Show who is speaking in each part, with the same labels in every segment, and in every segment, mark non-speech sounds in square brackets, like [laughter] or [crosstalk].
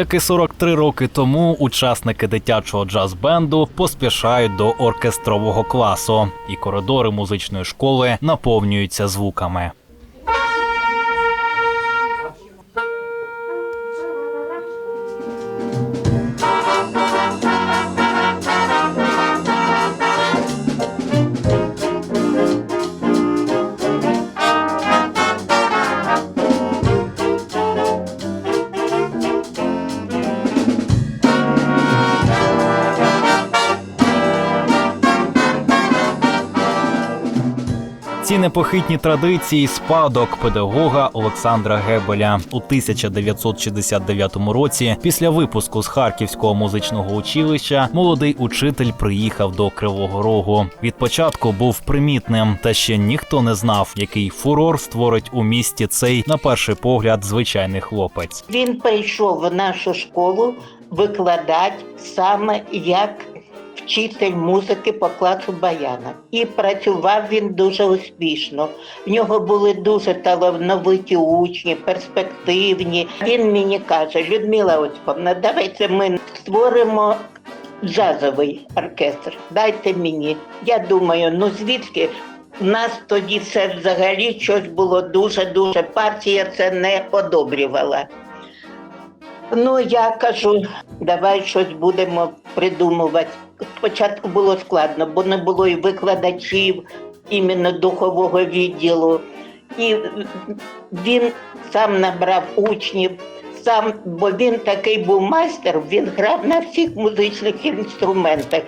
Speaker 1: Як і 43 роки тому, учасники дитячого джаз-бенду поспішають до оркестрового класу, і коридори музичної школи наповнюються звуками. Непохитні традиції спадок педагога Олександра Гебеля у 1969 році. Після випуску з Харківського музичного училища молодий учитель приїхав до Кривого Рогу. Від початку був примітним, та ще ніхто не знав, який фурор створить у місті цей, на перший погляд, звичайний хлопець.
Speaker 2: Він прийшов в нашу школу викладати саме як вчитель музики по класу баяна. І працював він дуже успішно. В нього були дуже талановиті учні, перспективні. Він мені каже: Людмила Осиповна, давайте ми створимо джазовий оркестр. Дайте мені. Я думаю, ну звідки? У нас тоді це взагалі щось було дуже-дуже. Партія це не одобрювала. Ну, я кажу, давай щось будемо придумувати. Спочатку було складно, бо не було і викладачів іменно духового відділу. І він сам набрав учнів, сам, бо він такий був майстер, він грав на всіх музичних інструментах.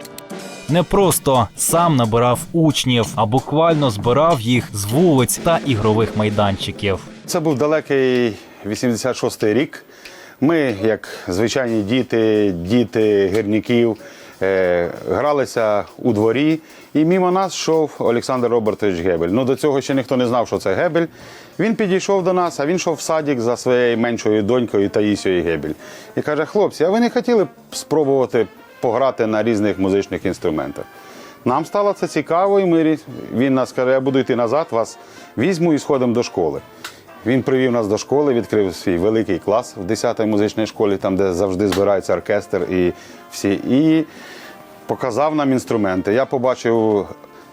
Speaker 1: Не просто сам набирав учнів, а буквально збирав їх з вулиць та ігрових майданчиків.
Speaker 3: Це був далекий 86-й рік. Ми, як звичайні діти, діти гірників, гралися у дворі, і мимо нас йшов Олександр Робертович Гебель. Ну до цього ще ніхто не знав, що це Гебель. Він підійшов до нас, а він йшов в садик за своєю меншою донькою Таїсією Гебель. І каже: хлопці, а ви не хотіли б спробувати пограти на різних музичних інструментах? Нам стало це цікаво, і ми, він нас каже, я буду йти назад, вас візьму і сходимо до школи. Він привів нас до школи, відкрив свій великий клас в 10-й музичній школі, там, де завжди збирається оркестр і всі. І показав нам інструменти. Я побачив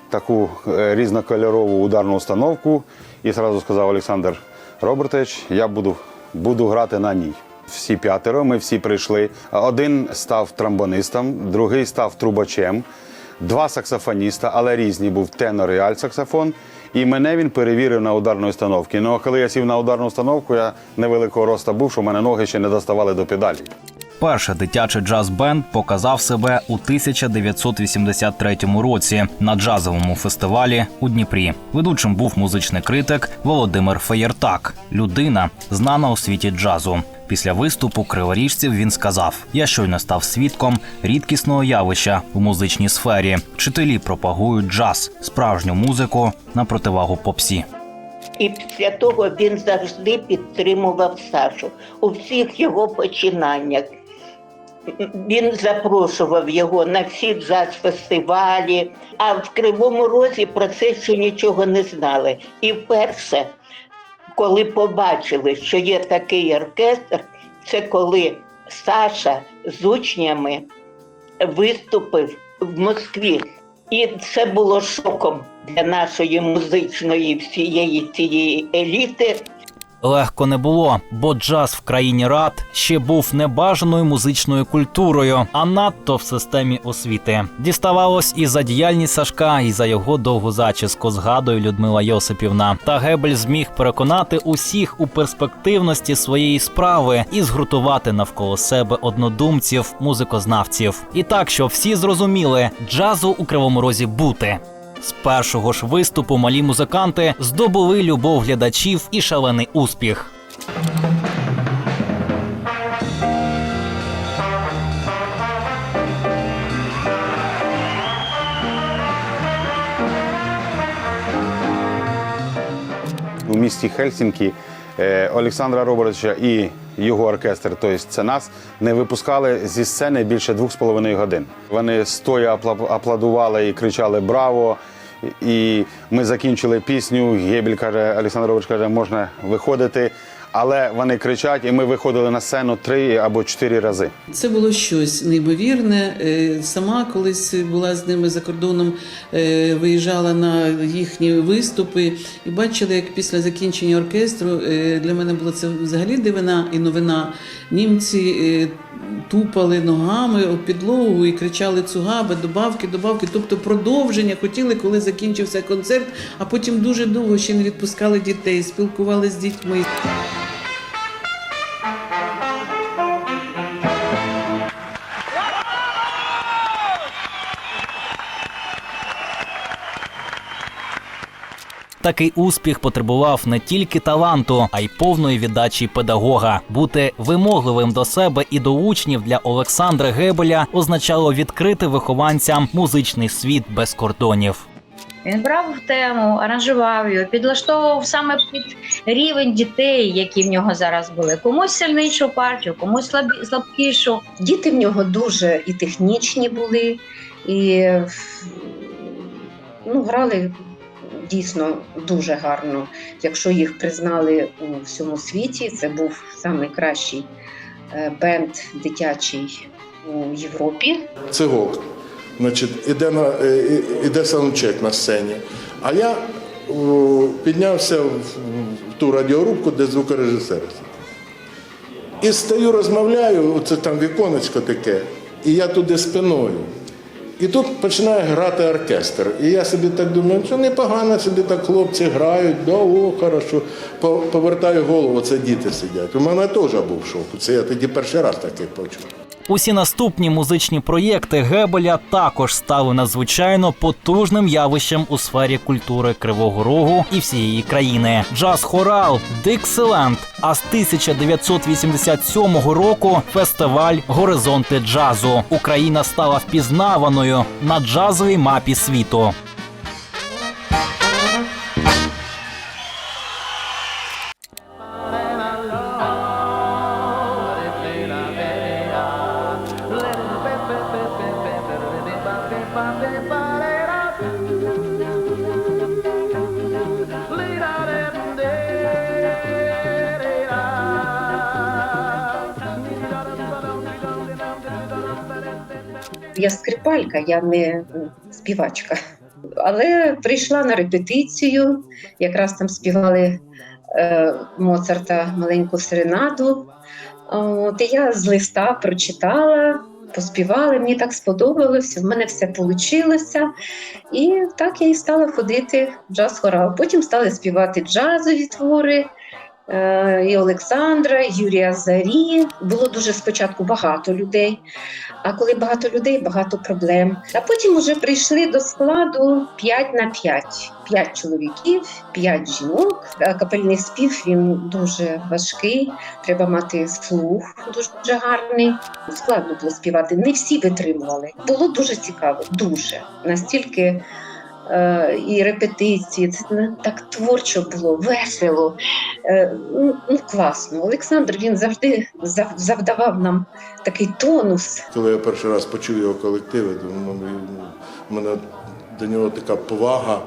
Speaker 3: таку е, різнокольорову ударну установку і одразу сказав Олександр Робертович, я буду, буду грати на ній. Всі п'ятеро, ми всі прийшли. Один став тромбонистом, другий став трубачем, два саксофоніста, але різні був тенор і альт-саксофон. І мене він перевірив на ударну установки. Ну а коли я сів на ударну установку, я невеликого роста був, що мене ноги ще не доставали до педалі.
Speaker 1: Перший дитячий джаз-бенд показав себе у 1983 році на джазовому фестивалі у Дніпрі. Ведучим був музичний критик Володимир Феєртак, людина, знана у світі джазу. Після виступу криворіжців він сказав: Я щойно став свідком рідкісного явища у музичній сфері. Вчителі пропагують джаз, справжню музику на противагу попсі.
Speaker 2: І після того він завжди підтримував Сашу у всіх його починаннях. Він запрошував його на всі джаз-фестивалі, а в Кривому Розі про це ще нічого не знали. І вперше, коли побачили, що є такий оркестр, це коли Саша з учнями виступив в Москві. І це було шоком для нашої музичної всієї цієї еліти.
Speaker 1: Легко не було, бо джаз в країні рад ще був небажаною музичною культурою, а надто в системі освіти. Діставалось і за діяльність Сашка, і за його довгу зачіску, згадує Людмила Йосипівна. Та Гебель зміг переконати усіх у перспективності своєї справи і згуртувати навколо себе однодумців, музикознавців. І так, що всі зрозуміли, джазу у кривому розі бути. З першого ж виступу малі музиканти здобули любов глядачів і шалений успіх.
Speaker 3: у місті Хельсінкі е, Олександра Робертовича і його оркестр, тобто це нас, не випускали зі сцени більше двох з половиною годин. Вони стоя аплодували і кричали Браво! І ми закінчили пісню. Гебель каже, Олександрович каже, можна виходити. Але вони кричать, і ми виходили на сцену три або чотири рази.
Speaker 4: Це було щось неймовірне. Е, Сама колись була з ними за кордоном, е, виїжджала на їхні виступи і бачила, як після закінчення оркестру е, для мене була це взагалі дивина і новина. Німці тупали ногами об підлогу і кричали цугаби, добавки, добавки. Тобто продовження хотіли, коли закінчився концерт, а потім дуже довго ще не відпускали дітей, спілкувалися з дітьми.
Speaker 1: Такий успіх потребував не тільки таланту, а й повної віддачі педагога. Бути вимогливим до себе і до учнів для Олександра Гебеля означало відкрити вихованцям музичний світ без кордонів.
Speaker 5: Він брав тему, аранжував його, підлаштовував саме під рівень дітей, які в нього зараз були. Комусь сильнішу партію, комусь слабі- слабкішу.
Speaker 6: Діти в нього дуже і технічні були, і ну, грали дійсно дуже гарно. Якщо їх признали у всьому світі, це був найкращий бенд дитячий у Європі.
Speaker 7: Це гок. Значить, іде, на, е, іде саундчек на сцені. А я піднявся в ту радіорубку, де звукорежисер. І стою, розмовляю, це там віконечко таке, і я туди спиною. І тут починає грати оркестр. І я собі так думаю, що непогано собі так хлопці грають, да, о, хорошо. Повертаю голову, це діти сидять. У мене теж був шок. Це я тоді перший раз таке почув.
Speaker 1: Усі наступні музичні проєкти Гебеля також стали надзвичайно потужним явищем у сфері культури Кривого Рогу і всієї країни. Джаз хорал Диксиленд. А з 1987 року фестиваль Горизонти джазу. Україна стала впізнаваною на джазовій мапі світу.
Speaker 6: Скрипалька, я не співачка. Але прийшла на репетицію, якраз там співали е, Моцарта маленьку серенаду. От, і я з листа прочитала, поспівала, мені так сподобалося, в мене все вийшло. І так я і стала ходити в джаз-хорал. Потім стали співати джазові твори. Е, І Олександра, Юрія Зарі. Було дуже спочатку багато людей. А коли багато людей, багато проблем. А потім вже прийшли до складу 5 на 5. 5 чоловіків, 5 жінок. Капельний спів він дуже важкий. Треба мати слух дуже гарний. Складно було співати. Не всі витримували. Було дуже цікаво, дуже настільки. Е, І репетиції, це так творчо було, весело, Е, ну, ну класно. Олександр він завжди завдавав нам такий тонус.
Speaker 7: Коли я перший раз почув його колективи, то ну, у мене до нього така повага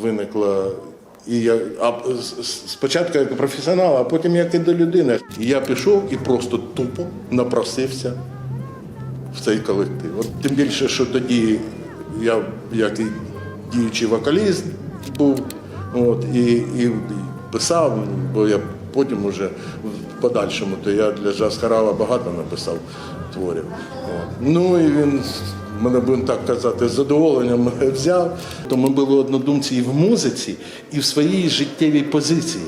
Speaker 7: виникла. І я а, спочатку як професіонал, а потім як і до людини. Я пішов і просто тупо напросився в цей колектив. От тим більше, що тоді я як і діючий вокаліст був, от, і, і, писав, бо я потім уже в подальшому, то я для хорала багато написав творів. От. Ну і він мене будемо так казати, з задоволенням [laughs] взяв. То ми були однодумці і в музиці, і в своїй життєвій позиції.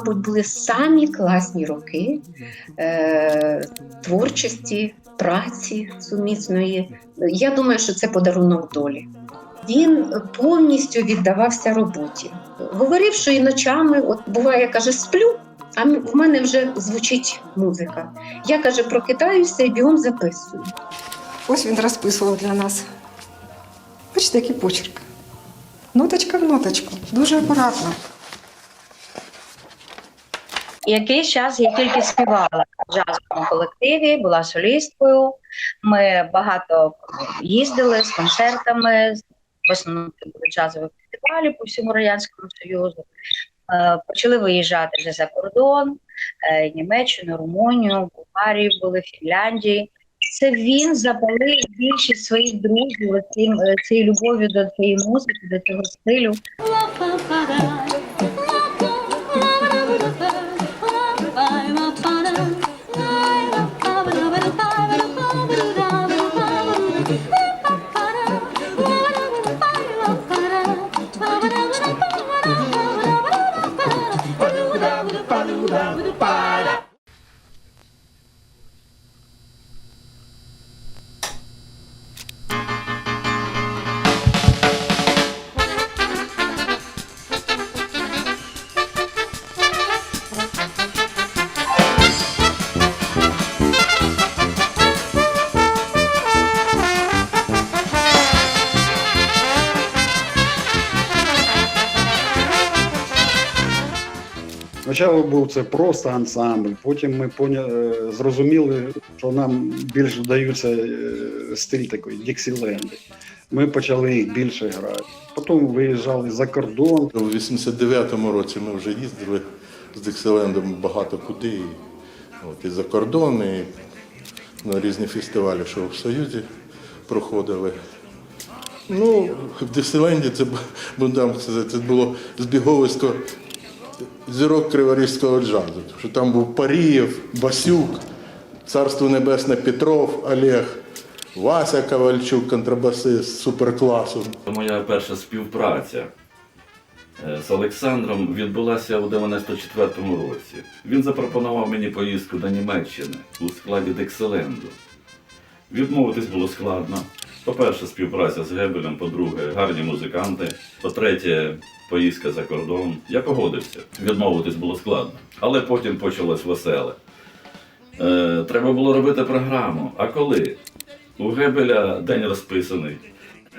Speaker 6: Мабуть, були самі класні роки е, творчості, праці сумісної. Я думаю, що це подарунок долі. Він повністю віддавався роботі. Говорив, що і ночами, от буває, каже, сплю, а в мене вже звучить музика. Я каже, прокидаюся і бігом записую.
Speaker 8: Ось він розписував для нас. Бачите, який почерк. Ноточка в ноточку. Дуже акуратно.
Speaker 5: Якийсь час я тільки співала в джазовому колективі, була солісткою. Ми багато їздили з концертами, в основному були джазові фестивалі по всьому Радянському Союзу. Е, Почали виїжджати вже за кордон, е, Німеччину, Румунію, Болгарію були, Фінляндії. Це він запалив більшість своїх друзів е, цією любов'ю до цієї музики, до цього стилю.
Speaker 9: Спочатку був це просто ансамбль, потім ми поня... е, зрозуміли, що нам більш вдаються е, стиль такий, Діксіленди. Ми почали їх більше грати. Потім виїжджали за кордон.
Speaker 7: У 89-му році ми вже їздили з Дикселендом багато куди. І, От, і за кордон, і на різні фестивалі, що в Союзі проходили. Ну, в Дикселенді це, це було збіговисько зірок криворізького джазу. Що там був Парієв, Басюк, Царство Небесне Петров, Олег, Вася Ковальчук, контрабасист суперкласу.
Speaker 10: Моя перша співпраця е, з Олександром відбулася у 94-му році. Він запропонував мені поїздку до Німеччини у складі Декселенду. Відмовитись було складно. По-перше, співпраця з Гебелем, по-друге, гарні музиканти. По-третє, поїздка за кордон. Я погодився. Відмовитись було складно. Але потім почалось веселе. Е, треба було робити програму. А коли? У Гебеля день розписаний.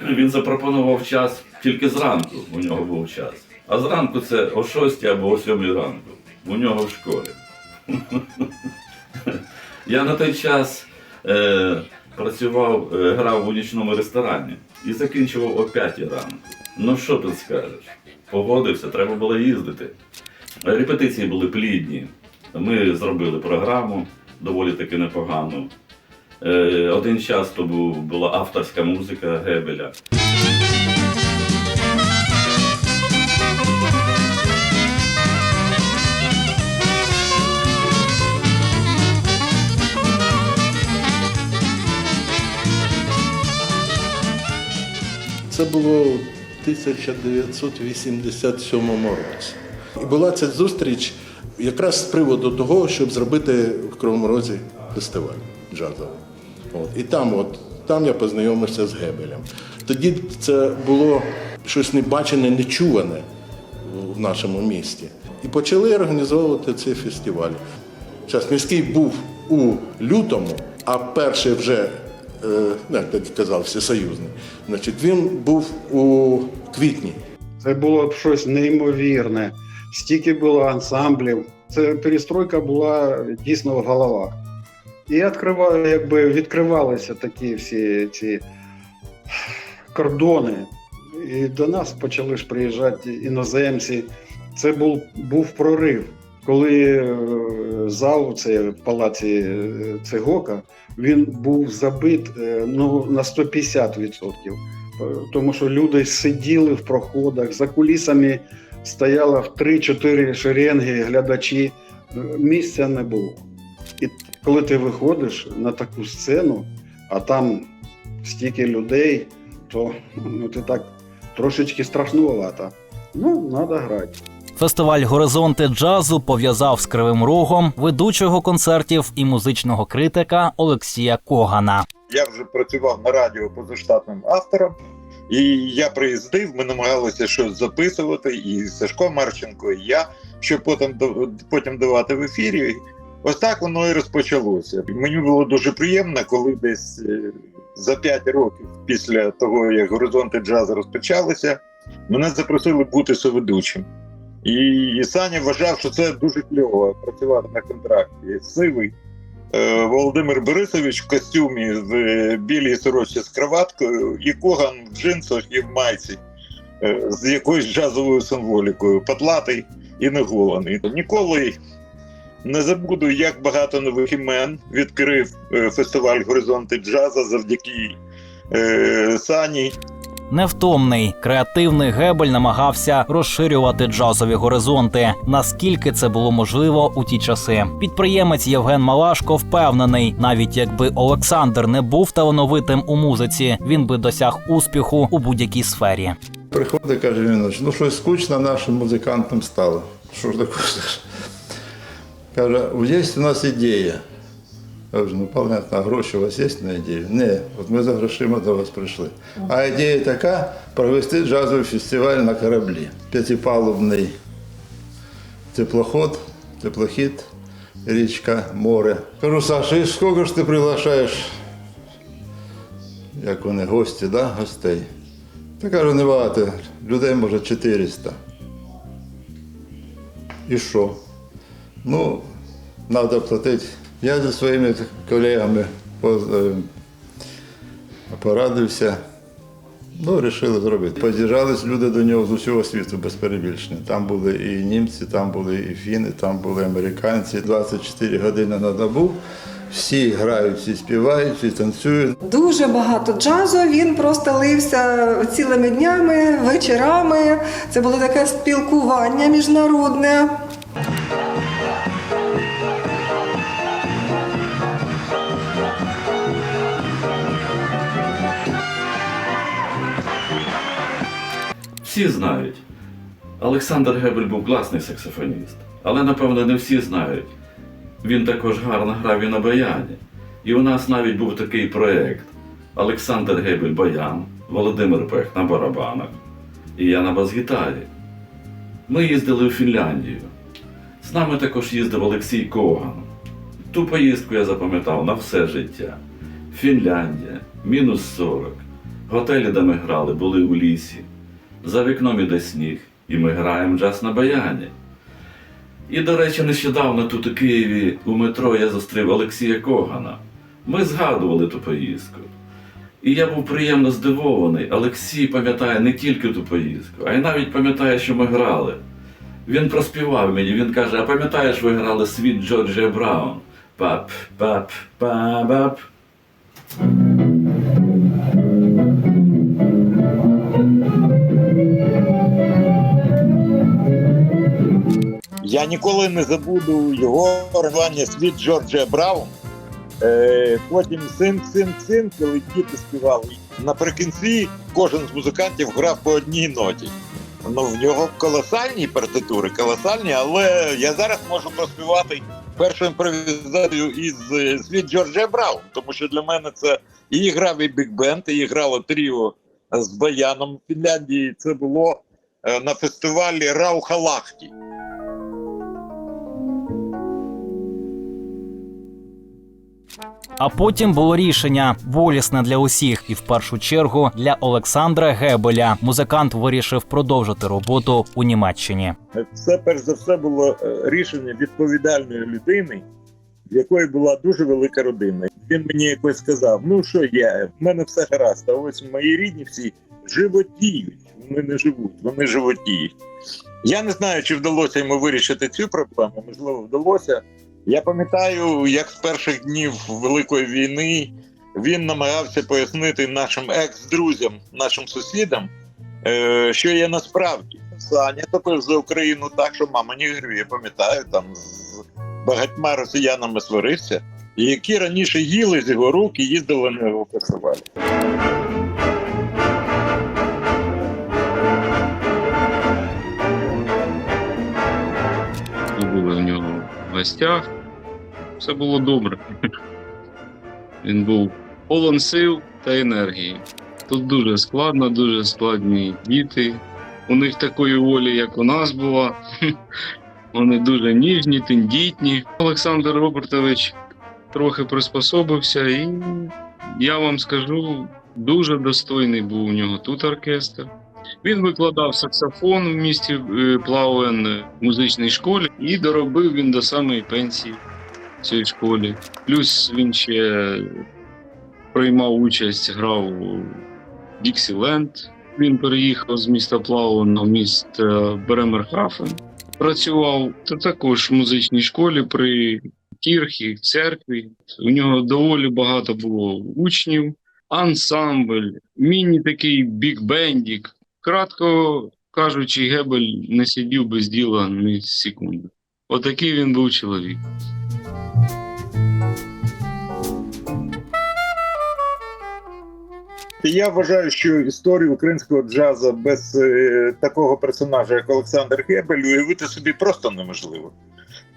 Speaker 10: Він запропонував час тільки зранку. У нього був час. А зранку це о 6 або о 7 ранку. У нього в школі. [laughs] Я на той час е, працював, е, грав у нічному ресторані і закінчував о 5 ранку. Ну що тут скажеш? Погодився, треба було їздити. Репетиції були плідні. Ми зробили програму доволі таки непогану. Е, Один час то була авторська музика Гебеля.
Speaker 7: Це було у 1987 році. І була ця зустріч якраз з приводу того, щоб зробити в Кривому Розі фестиваль джазовий. От. І там, от, там я познайомився з Гебелем. Тоді це було щось небачене, нечуване в нашому місті. І почали організовувати цей фестиваль. Час міський був у лютому, а перший вже, як тоді казав, всесоюзний, значить, він був у квітні.
Speaker 9: Це було б щось неймовірне. Стільки було ансамблів. Це перестройка була дійсно в головах. І відкривали, якби відкривалися такі всі ці кордони. І до нас почали ж приїжджати іноземці. Це був, був прорив. Коли е, зал, це в палаці е, Цегока, він був забит е, ну, на 150%. Е, Тому що люди сиділи в проходах, за кулісами стояло в 3-4 шеренги глядачі, місця не було. І коли ти виходиш на таку сцену, а там стільки людей, то ну, ти так трошечки страшнувато. Ну, треба грати.
Speaker 1: Фестиваль Горизонти джазу пов'язав з Кривим Рогом ведучого концертів і музичного критика Олексія Когана.
Speaker 11: Я вже працював на радіо позаштатним автором, і я приїздив, ми намагалися щось записувати, і Сашко Марченко, і я, щоб потім, потім давати в ефірі. Ось так воно і розпочалося. Мені було дуже приємно, коли десь е, за 5 років після того, як горизонти джазу розпочалися, мене запросили бути соведучим. І, і Саня вважав, що це дуже кльово працювати на контракті. Сивий е, Володимир Борисович в костюмі в е, білій сорочці з краваткою, і Коган в джинсах і в майці е, з якоюсь джазовою символікою, потлатий і неголений. Ніколи не забуду, як багато нових імен відкрив е, фестиваль Горизонти джаза завдяки е, Сані.
Speaker 1: Невтомний креативний Гебель намагався розширювати джазові горизонти, наскільки це було можливо у ті часи. Підприємець Євген Малашко впевнений, навіть якби Олександр не був талановитим у музиці, він би досяг успіху у будь-якій сфері.
Speaker 12: Приходить, каже він, ну щось скучно нашим музикантам стало. Що ж таке? Каже, є у нас ідея. Я кажу, ну понятно, а гроші у вас є на ідею? Ні, от ми за грошима до вас прийшли. А ідея така провести джазовий фестиваль на кораблі. П'ятипалубний теплоход, теплохід, річка, море. Кажу, Саша, і скільки ж ти приглашаєш, як вони, гості, да? гостей? Та кажу, небагато. Людей може 400. І що? Ну, треба платити. Я зі своїми колегами порадився. Ну, вирішили зробити. Поз'їжджались люди до нього з усього світу без перебільшення. Там були і німці, там були і фіни, там були американці. 24 години на добу. Всі грають, всі співають, всі танцюють.
Speaker 8: Дуже багато джазу. Він просто лився цілими днями, вечорами. Це було таке спілкування міжнародне.
Speaker 10: Всі знають. Олександр Гебель був класний саксофоніст, але напевно не всі знають. Він також гарно грав і на баяні. І у нас навіть був такий проєкт: Олександр Гебель баян, Володимир Пех на барабанах і я на бас-гітарі. Ми їздили у Фінляндію. З нами також їздив Олексій Коган. Ту поїздку я запам'ятав на все життя. Фінляндія, мінус 40. Готелі, де ми грали, були у лісі. За вікном іде сніг, і ми граємо джаз на баяні. І, до речі, нещодавно тут у Києві у метро я зустрів Олексія Когана. Ми згадували ту поїздку. І я був приємно здивований. Олексій пам'ятає не тільки ту поїздку, а й навіть пам'ятає, що ми грали. Він проспівав мені, він каже: А пам'ятаєш, ви грали світ Джорджія Браун? Пап, пап, па-бап.
Speaker 11: Я ніколи не забуду його рвання світ Джорджія Браун. Е, потім син, син, син, коли діти співали. Наприкінці кожен з музикантів грав по одній ноті. Ну, в нього колосальні партитури, колосальні, але я зараз можу проспівати першу імпровізацію із е, світ Джорджія Браун, тому що для мене це і грав і бік-бенд, і грало тріо з баяном в Фінляндії. Це було е, на фестивалі Раухалахті.
Speaker 1: А потім було рішення болісне для усіх, і в першу чергу для Олександра Гебеля. Музикант вирішив продовжити роботу у Німеччині.
Speaker 11: Це перш за все було е, рішення відповідальної людини, в якої була дуже велика родина. Він мені якось сказав: ну що я, в мене все гаразд, а ось мої рідні всі животіють. Вони не живуть, вони животіють. Я не знаю, чи вдалося йому вирішити цю проблему. Можливо, вдалося. Я пам'ятаю, як з перших днів Великої війни він намагався пояснити нашим екс-друзям, нашим сусідам, е, що є насправді. Саня також за Україну так, що мама не грю, я пам'ятаю, там з багатьма росіянами сварився, які раніше їли з його рук і їздили на його фестивалі.
Speaker 13: Гостях. Все було добре. Він був повен сил та енергії. Тут дуже складно, дуже складні діти. У них такої волі, як у нас була. [laughs] Вони дуже ніжні, тендітні. Олександр Робертович трохи приспособився, і я вам скажу, дуже достойний був у нього тут оркестр. Він викладав саксофон в місті е, Плауен е, в музичній школі і доробив він до самої пенсії в цій школі. Плюс він ще приймав участь, грав у Діксіленд. Він переїхав з міста Плауен в місто Бремерхафен. Працював та також в музичній школі при кірхі, церкві. У нього доволі багато було учнів, ансамбль, міні такий бік-бендік. Кратко кажучи, Гебель не сидів без діла ні секунди. Отакий він був чоловік.
Speaker 11: Я вважаю, що історію українського джазу без е, такого персонажа, як Олександр Гебель, уявити собі просто неможливо.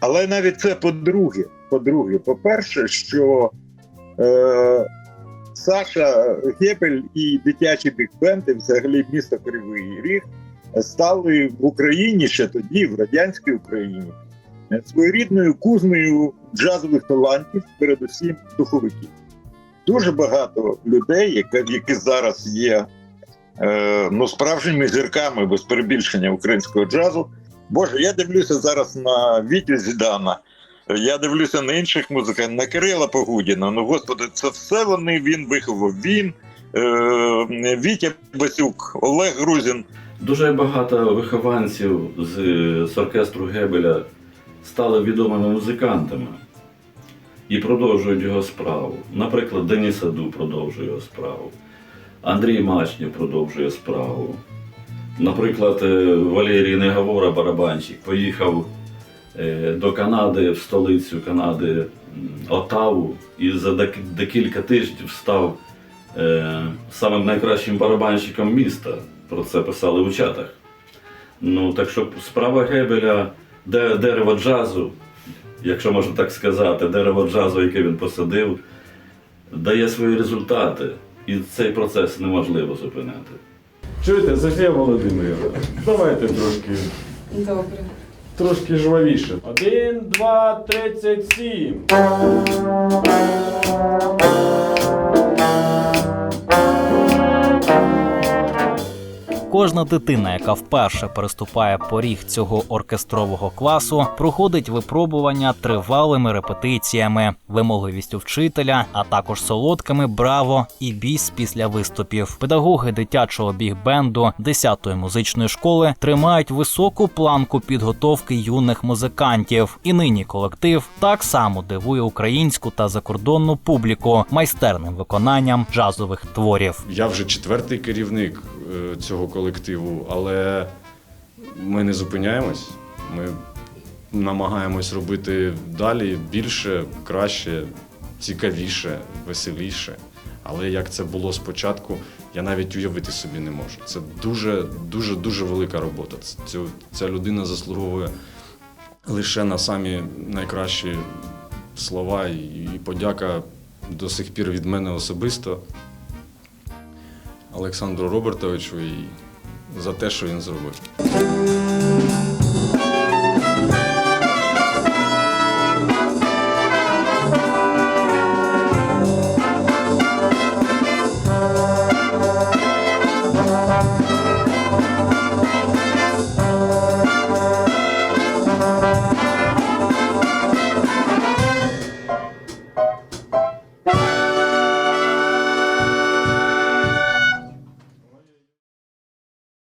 Speaker 11: Але навіть це по-друге. По-друге, по-перше, що е, Саша Гебель і дитячий бік-бенд, взагалі місто Кривий Ріг, стали в Україні ще тоді, в радянській Україні, своєрідною кузнею джазових талантів, передусім духовиків дуже багато людей, які, зараз є е, ну, справжніми зірками без перебільшення українського джазу. Боже, я дивлюся зараз на Вітю Зідана, я дивлюся на інших музикантів, на Кирила Погудіна. Ну, господи, це все вони він виховав. Він, е, Вітя Басюк, Олег Грузін.
Speaker 10: Дуже багато вихованців з, з оркестру Гебеля стали відомими музикантами і продовжують його справу. Наприклад, Деніс Аду продовжує його справу, Андрій Мачнів продовжує справу. Наприклад, е, Валерій Неговора, барабанщик, поїхав до Канади, в столицю Канади Отаву, і за декілька тижнів став е, самим найкращим барабанщиком міста. Про це писали у чатах. Ну, так що справа Гебеля, де дерево джазу, якщо можна так сказати, дерево джазу, яке він посадив, дає свої результати. І цей процес неможливо зупинити.
Speaker 14: Чуєте, Софія Володимирівна, давайте трошки,
Speaker 8: Добре.
Speaker 14: Трошки жвавіше. Один, два, тридцять сім.
Speaker 1: Кожна дитина, яка вперше переступає поріг цього оркестрового класу, проходить випробування тривалими репетиціями, вимогливістю вчителя, а також солодкими браво і біс після виступів. Педагоги дитячого біг-бенду 10-ї музичної школи тримають високу планку підготовки юних музикантів. І нині колектив так само дивує українську та закордонну публіку майстерним виконанням джазових творів.
Speaker 14: Я вже четвертий керівник е, цього колективу, але ми не зупиняємось. Ми намагаємось робити далі більше, краще, цікавіше, веселіше. Але як це було спочатку, я навіть уявити собі не можу. Це дуже, дуже, дуже велика робота. Ц- Цю, ця людина заслуговує лише на самі найкращі слова і подяка до сих пір від мене особисто. Олександру Робертовичу і за те, що він зробив.